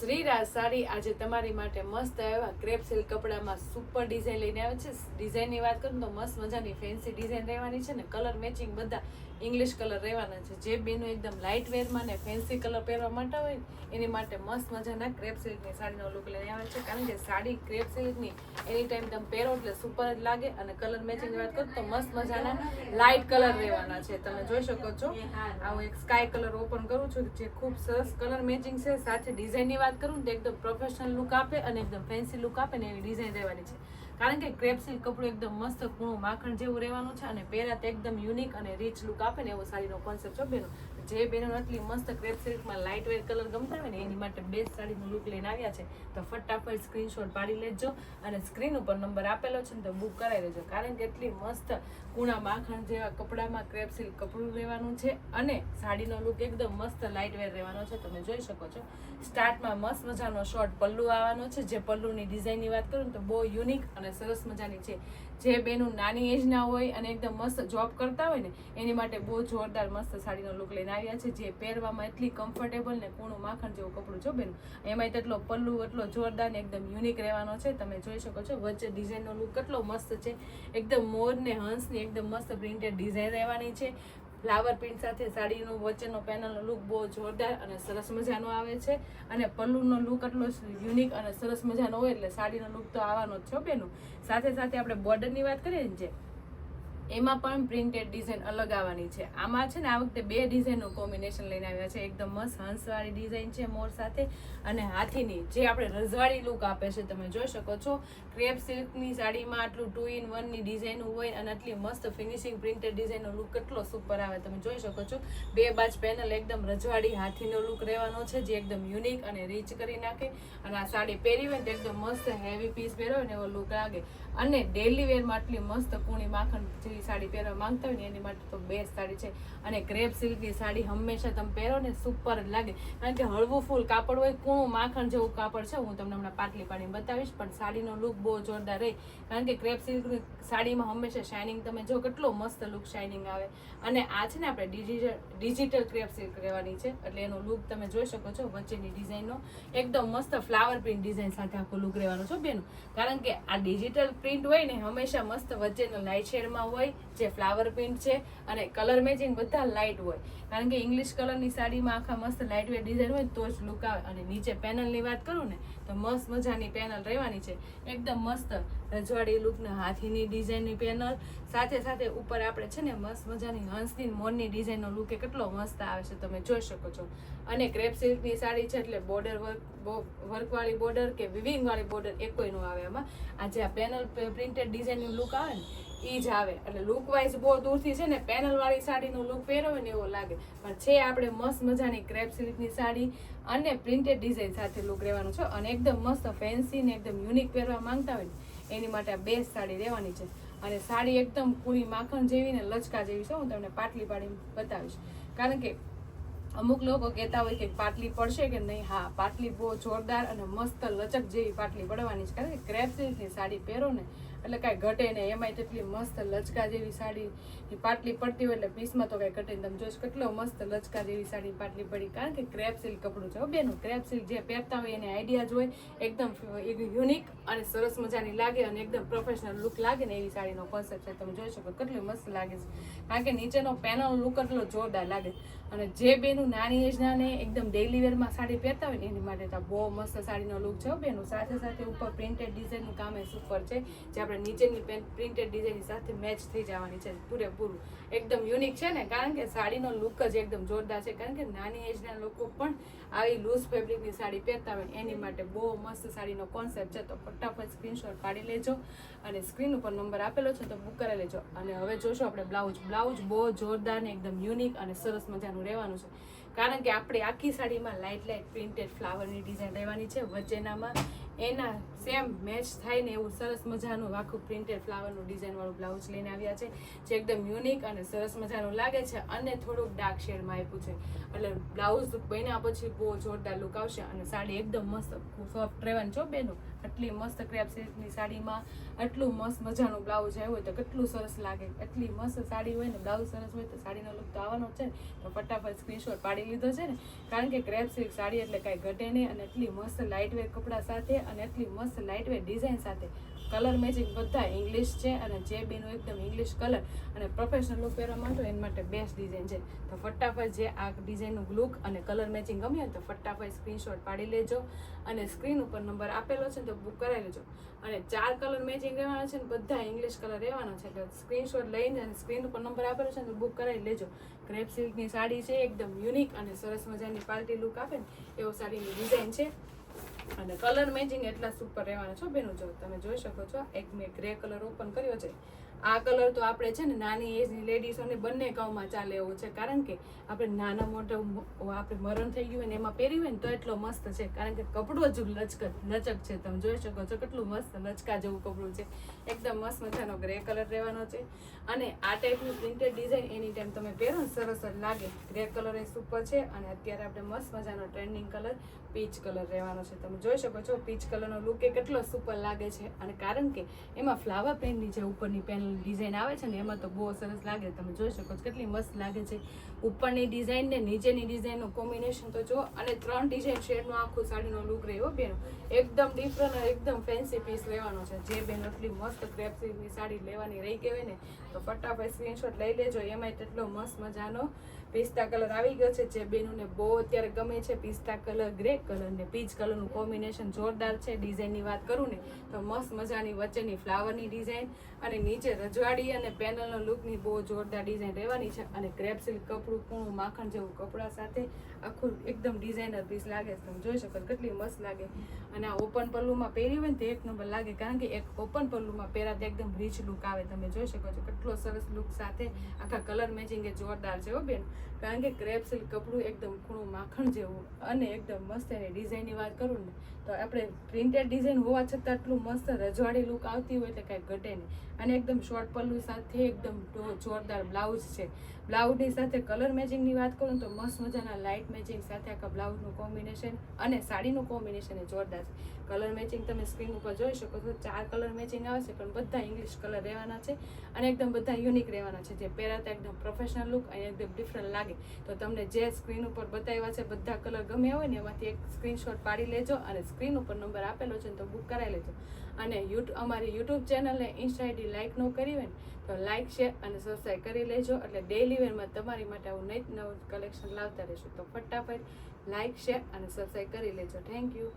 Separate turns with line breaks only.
શ્રીરાજ સાડી આજે તમારી માટે મસ્ત એવા ક્રેપ સિલ્ક કપડામાં સુપર ડિઝાઇન લઈને આવે છે. ડિઝાઇનની વાત કરું તો મસ્ત મજાની ફેન્સી ડિઝાઇન રહેવાની છે ને કલર મેચિંગ બધા ઇંગ્લિશ કલર રહેવાના છે. જે બેનું એકદમ લાઇટ વેરમાં ને ફેન્સી કલર પહેરવા માટે હોય એની માટે મસ્ત મજાના ક્રેપ સિલ્કની સાડીનો લુક લઈને આવે છે. કારણ કે સાડી ક્રેપ સિલ્કની એની ટાઈમ તમે પહેરો એટલે સુપર જ લાગે અને કલર મેચિંગની વાત કરું તો મસ્ત મજાના લાઇટ કલર રહેવાના છે. તમે જોઈ શકો છો. આવું એક સ્કાય કલર ઓપન કરું છું જે ખૂબ સરસ કલર મેચિંગ છે. સાથે ડિઝાઇનની વાત કરું ને તો એકદમ પ્રોફેશનલ લુક આપે અને એકદમ ફેન્સી લુક આપે ને એવી ડિઝાઇન રહેવાની છે. કારણ કે ક્રેપ સિલ્ક કપડું એકદમ મસ્ત કૂણું માખણ જેવું રહેવાનું છે અને પહેરાત એકદમ યુનિક અને રીચ લુક આપે ને એવો સાડીનો કોન્સેપ્ટ છે, બેનો. જે બેનો આટલી મસ્ત ક્રેપ સિલ્કમાં લાઇટ વેર કલર ગમતા હોય ને, એની માટે બેસ્ટ સાડીનો લુક લઈને આવ્યા છે. તો ફટાફટ સ્ક્રીનશોટ પાડી લેજો અને સ્ક્રીન ઉપર નંબર આપેલો છે ને તો બુક કરાવી લેજો કારણ કે એટલી મસ્ત કૂણા માખણ જેવા કપડામાં ક્રેપ સિલ્ક કપડું રહેવાનું છે અને સાડીનો લુક એકદમ મસ્ત લાઇટ વેર રહેવાનો છે. તમે જોઈ શકો છો. સ્ટાર્ટમાં મસ્ત મજાનો શોર્ટ પલ્લુ આવવાનો છે. જે પલ્લુની ડિઝાઇનની વાત કરું ને તો બહુ યુનિક અને સરસ મજાની છે. જે બેનું નાની એજના હોય અને એકદમ મસ્ત જોબ કરતા હોય ને, એની માટે બહુ જોરદાર મસ્ત સાડીનો લુક લઈને આવ્યા છે, જે પહેરવામાં એટલી કમ્ફર્ટેબલ ને કૂણું માખણ જેવું કપડું છો બેન. એમાંય તેટલો પલ્લુ, એટલો જોરદાર ને એકદમ યુનિક રહેવાનો છે. તમે જોઈ શકો છો, વચ્ચે ડિઝાઇનનો લુક કેટલો મસ્ત છે. એકદમ મોર ને હંસની એકદમ મસ્ત પ્રિન્ટેડ ડિઝાઇન રહેવાની છે. ફ્લાવર પ્રિન્ટ સાથે સાડીનું વચ્ચેનો પેનલનો લુક બહુ જોરદાર અને સરસ મજાનો આવે છે. અને પલ્લુનો લુક એટલો યુનિક અને સરસ મજાનો હોય એટલે સાડીનો લુક તો આવવાનો જ છે બેનું. સાથે સાથે આપણે બોર્ડરની વાત કરીએ ને જે એમાં પણ પ્રિન્ટેડ ડિઝાઇન અલગ આવવાની છે. આમાં છે ને આ વખતે બે ડિઝાઇનનું કોમ્બિનેશન લઈને આવ્યા છે. એકદમ મસ્ત હંસવાળી ડિઝાઇન છે મોર સાથે અને હાથીની જે આપણે રજવાડી લુક આપે છે, તમે જોઈ શકો છો. ક્રેપ સિલ્કની સાડીમાં આટલું ટુ ઇન વનની ડિઝાઇન હોય અને આટલી મસ્ત ફિનિશિંગ પ્રિન્ટેડ ડિઝાઇનનો લુક કેટલો સુપર આવે, તમે જોઈ શકો છો. બે બાજ પેનલ એકદમ રજવાડી હાથીનો લુક રહેવાનો છે, જે એકદમ યુનિક અને રીચ કરી નાખે. અને આ સાડી પહેરી હોય ને એકદમ મસ્ત હેવી પીસ પહેરો ને એવો લુક લાગે. અને ડેલી વેરમાં આટલી મસ્ત કૂણી માખણ જેવી સાડી પહેરવા માંગતા હોય ને એની માટે તો બેસ્ટ સાડી છે. અને ક્રેપ સિલ્કની સાડી હંમેશા તમે પહેરો ને સુપર લાગે. કારણ કે હળવું ફૂલ કાપડ હોય, કૂણું માખણ જેવું કાપડ છે, હું તમને હમણાં પાટલી પાડીને બતાવીશ, પણ સાડીનો લુક બહુ જોરદાર રહે. કારણ કે ક્રેપ સિલ્કની સાડીમાં હંમેશા શાઇનિંગ તમે જો કેટલો મસ્ત લુક શાઇનિંગ આવે. અને આ છે ને આપણે ડિજિટલ ડિજિટલ ક્રેપ સિલ્ક રહેવાની છે, એટલે એનો લુક તમે જોઈ શકો છો વચ્ચેની ડિઝાઇનનો. એકદમ મસ્ત ફ્લાવર પ્રિન્ટ ડિઝાઇન સાથે આખો લુક રહેવાનો છો બેનું. કારણ કે આ ડિજિટલ પ્રિન્ટ હોય ને હંમેશા મસ્ત વચ્ચેનો લાઇટ શેડમાં હોય જે ફ્લાવર પ્રિન્ટ છે અને કલર મેચિંગ બધા લાઇટ હોય. કારણ કે ઇંગ્લિશ કલરની સાડીમાં આખા મસ્ત લાઇટ વેટ ડિઝાઇન હોય તો જ લુક આવે. અને નીચે પેનલની વાત કરું ને, તો મસ્ત મજાની પેનલ રહેવાની છે. એકદમ મસ્ત રજવાડી લુકના હાથીની ડિઝાઇનની પેનલ સાથે સાથે ઉપર આપણે છે ને મસ્ત મજાની હંસની મોરની ડિઝાઇનનો લુક એ કેટલો મસ્ત આવે છે, તમે જોઈ શકો છો. અને ક્રેપ સિલ્કની સાડી છે એટલે બોર્ડર વર્ક વર્કવાળી બોર્ડર કે વિવિંગ વાળી બોર્ડર એ કોઈ નો આવે એમાં આ જે આ પેનલ પ્રિન્ટેડ ડિઝાઇનનું લુક આવે ને એ જ આવે. એટલે લુક વાઇઝ બહુ દૂરથી છે ને પેનલ વાળી સાડીનું લુક પહેરો ને એવો લાગે. પણ છે આપણે મસ્ત મજાની ક્રેપ સિલ્કની સાડી અને પ્રિન્ટેડ ડિઝાઇન સાથે લુક રહેવાનું છે. અને એકદમ મસ્ત ફેન્સી ને એકદમ યુનિક પહેરવા માંગતા હોય ને એની માટે આ બેસ્ટ સાડી રહેવાની છે. અને સાડી એકદમ પૂરી માખણ જેવી ને લચકા જેવી છે. હું તમને પાટલી પાડી બતાવીશ. કારણ કે અમુક લોકો કહેતા હોય કે પાટલી પડશે કે નહીં? હા, પાટલી બહુ જોરદાર અને મસ્ત લચક જેવી પાટલી પડવાની છે. કારણ કે ક્રેપ સિલ્કની સાડી પહેરો ને એટલે કાંઈ ઘટે નહીં. એમાંય તેટલી મસ્ત લચકા જેવી સાડી ની પાટલી પડતી હોય એટલે પીસમાં તો કાંઈ ઘટે નહીં. તમે જોઈશ કેટલો મસ્ત લચકા જેવી સાડી પાટલી પડી. કારણ કે ક્રેપ સિલ્ક કપડું છે બેનું. ક્રેપ સિલ્ક જે પહેરતા હોય એને આઈડિયા જ એકદમ યુનિક અને સરસ મજાની લાગે અને એકદમ પ્રોફેશનલ લુક લાગે ને એવી સાડીનો કોન્સેપ્ટ છે. તમે જોઈ શકો કેટલી મસ્ત લાગે છે. કારણ કે નીચેનો પેનલ લુક એટલો જોરદાર લાગે. અને જે બેનું નાની એજના ને એકદમ ડેઇલી વેરમાં સાડી પહેરતા હોય ને એની માટે તો બહુ મસ્ત સાડીનો લુક છે બેનું. સાથે સાથે ઉપર પ્રિન્ટેડ ડિઝાઇનનું કામ એ સુપર છે. જે આપણે નીચેની પ્રિન્ટેડ ડિઝાઇનની સાથે મેચ થઈ જવાની છે, પૂરેપૂરું. એકદમ યુનિક છે ને, કારણ કે સાડીનો લુક જ એકદમ જોરદાર છે. કારણ કે નાની એજના લોકો પણ આવી લૂઝ ફેબ્રિકની સાડી પહેરતા હોય એની માટે બહુ મસ્ત સાડીનો કોન્સેપ્ટ છે. તો ફટાફટ સ્ક્રીનશોટ પાડી લેજો અને સ્ક્રીન ઉપર નંબર આપેલો છે તો બુક કરાવી લેજો. અને હવે જોશો આપણે બ્લાઉઝ બ્લાઉઝ બહુ જોરદાર ને એકદમ યુનિક અને સરસ મજાનું રહેવાનું છે. કારણ કે આપણે આખી સાડીમાં લાઇટ લાઇટ પ્રિન્ટેડ ફ્લાવરની ડિઝાઇન રહેવાની છે. વચ્ચેનામાં એના સેમ મેચ થાય ને એવું સરસ મજાનું આખું પ્રિન્ટેડ ફ્લાવરનું ડિઝાઇનવાળું બ્લાઉઝ લઈને આવ્યા છે, જે એકદમ યુનિક અને સરસ મજાનું લાગે છે અને થોડુંક ડાર્ક શેડમાં આપ્યું છે. એટલે બ્લાઉઝ બન્યા પછી બહુ જોરદાર લુક આવશે અને સાડી એકદમ મસ્ત સોફ્ટ રહેવાની છો બેનો. આટલી મસ્ત ક્રેપ સિલ્કની સાડીમાં આટલું મસ્ત મજાનું બ્લાઉઝ આવ્યું હોય તો કેટલું સરસ લાગે. એટલી મસ્ત સાડી હોય ને બ્લાઉઝ સરસ હોય તો સાડીનો લુક તો આવવાનો જ છે ને. તો ફટાફટ સ્ક્રીનશોટ પાડી લીધો છે ને. કારણ કે ક્રેપ સિલ્ક સાડી એટલે કાંઈ ઘટે નહીં અને એટલી મસ્ત લાઇટ વેટ કપડા સાથે અને એટલી મસ્ત લાઇટવેટ ડિઝાઇન સાથે કલર મેચિંગ બધા ઇંગ્લિશ છે અને જે બેનું એકદમ ઇંગ્લિશ કલર અને પ્રોફેશનલ લુક પહેરવા માંગો એના માટે બેસ્ટ ડિઝાઇન છે. તો ફટાફટ જે આ ડિઝાઇનનું લુક અને કલર મેચિંગ ગમ્યું હોય તો ફટાફટ સ્ક્રીનશોટ પાડી લેજો અને સ્ક્રીન ઉપર નંબર આપેલો છે તો બુક કરાવી લેજો. અને ચાર કલર મેચિંગ રહેવાના છે ને બધા ઇંગ્લિશ કલર રહેવાના છે. એટલે સ્ક્રીનશોટ લઈને અને સ્ક્રીન ઉપર નંબર આપેલો છે તો બુક કરાવી લેજો. ક્રેપ સિલ્કની સાડી છે, એકદમ યુનિક અને સરસ મજાની પાર્ટી લુક આપે ને, એવો સાડીની ડિઝાઇન છે. અને કલર મેચિંગ એટલા સુપર રહેવાના છો. બેનું, જો તમે જોઈ શકો છો એક મેં ગ્રે કલર ઓપન કર્યો છે. આ કલર તો આપણે છે ને નાની એજની લેડીઝોને બંને કવમાં ચાલે એવું છે. કારણ કે આપણે નાના મોટા આપણે મરણ થઈ ગયું હોય ને એમાં પહેર્યું હોય ને તો એટલો મસ્ત છે. કારણ કે કપડું જ લચક લચક છે. તમે જોઈ શકો છો કેટલું મસ્ત લચકા જેવું કપડું છે. એકદમ મસ્ત મજાનો ગ્રે કલર રહેવાનો છે. અને આ ટાઈપની પ્રિન્ટેડ ડિઝાઇન એની ટાઈમ તમે પહેરો ને સરસ જ લાગે. ગ્રે કલર એ સુપર છે અને અત્યારે આપણે મસ્ત મજાનો ટ્રેન્ડિંગ કલર પીચ કલર રહેવાનો છે. તમે જોઈ શકો છો પીચ કલરનો લુક એ કેટલો સુપર લાગે છે. અને કારણ કે એમાં ફ્લાવર પેનની જે ઉપરની ડિઝાઇન આવે છે ને, એમાં તો બહુ સરસ લાગે. તમે જોઈ શકો છો કેટલી મસ્ત લાગે છે. ઉપરની ડિઝાઇન ને નીચેની ડિઝાઇનનું કોમ્બિનેશન તો જો અને ત્રણ ડિઝાઇન શેડનો આખું સાડીનો લુક રહ્યો, બેનો. એકદમ ડિફરન્ટ એકદમ ફેન્સી પીસ લેવાનો છે. જે બેન એટલી મસ્ત ક્રેપ સાડી લેવાની રહી ગઈ હોય ને, તો ફટાફટ સ્ક્રીનશોટ લઈ લેજો. એમાંય તેટલો મસ્ત મજાનો પિસ્તા કલર આવી ગયો છે. જે બેનુને બહુ અત્યારે ગમે છે પિસ્તા કલર ગ્રે કલર ને પીચ કલરનું કોમ્બિનેશન જોરદાર છે. ડિઝાઇનની વાત કરું ને, તો મસ્ત મજાની વચ્ચેની ફ્લાવરની ડિઝાઇન અને નીચે રજવાડી અને પેનલનો લુકની બહુ જોરદાર ડિઝાઇન રહેવાની છે અને ક્રેપ સિલ્ક કપડું, કૂણું, માખણ જેવું કપડાં સાથે આખું એકદમ ડિઝાઇનર પીસ લાગે છે. તમે જોઈ શકો કેટલી મસ્ત લાગે. અને આ ઓપન પલ્લુમાં પહેરી હોય ને તો એક નંબર લાગે, કારણ કે એક ઓપન પલ્લુમાં પહેરાતે એકદમ રીચ લુક આવે. તમે જોઈ શકો છો કેટલો સરસ લુક સાથે આખા કલર મેચિંગ એ જોરદાર છે હો બેન. કારણ કે ક્રેપ સિલ્ક કપડું એકદમ કૂણું, માખણ જેવું અને એકદમ મસ્ત એની ડિઝાઇનની વાત કરું ને તો આપણે પ્રિન્ટેડ ડિઝાઇન હોવા છતાં આટલું મસ્ત રજવાડી લુક આવતી હોય એટલે કાંઈ ઘટે નહીં. અને એકદમ શોર્ટ પલ્લુ સાથે એકદમ જોરદાર બ્લાઉઝ છે. બ્લાઉઝની સાથે કલર મેચિંગની વાત કરું તો મસ્ત મજાના લાઇટ મેચિંગ સાથે આખા બ્લાઉઝનું કોમ્બિનેશન અને સાડીનું કોમ્બિનેશન એ જોરદાર છે. કલર મેચિંગ તમે સ્ક્રીન ઉપર જોઈ શકો છો. ચાર કલર મેચિંગ આવે છે, પણ બધા ઇંગ્લિશ કલર રહેવાના છે અને એકદમ બધા યુનિક રહેવાના છે. જે પહેરાતા એકદમ પ્રોફેશનલ લુક અને એકદમ ડિફરન્ટ લાગે. તો તમને જે સ્ક્રીન ઉપર બતાવ્યા છે, બધા કલર ગમ્યા હોય ને, એમાંથી એક સ્ક્રીનશોટ પાડી લેજો અને સ્ક્રીન ઉપર નંબર આપેલો છે તો બુક કરાવી લેજો. અને યુટ્યુબ અમારી યુટ્યુબ ચેનલને ઇન્સ્ટા આઈડી લાઇક ન કરી હોય તો લાઇક શેર અને સબસ્ક્રાઈબ કરી લેજો. એટલે ડેલી વેરમાં તમારી માટે આવું નહીં નવું કલેક્શન લાવતા રહેશું. તો ફટાફટ લાઇક શેર અને સબસ્ક્રાઈબ કરી લેજો. Thank you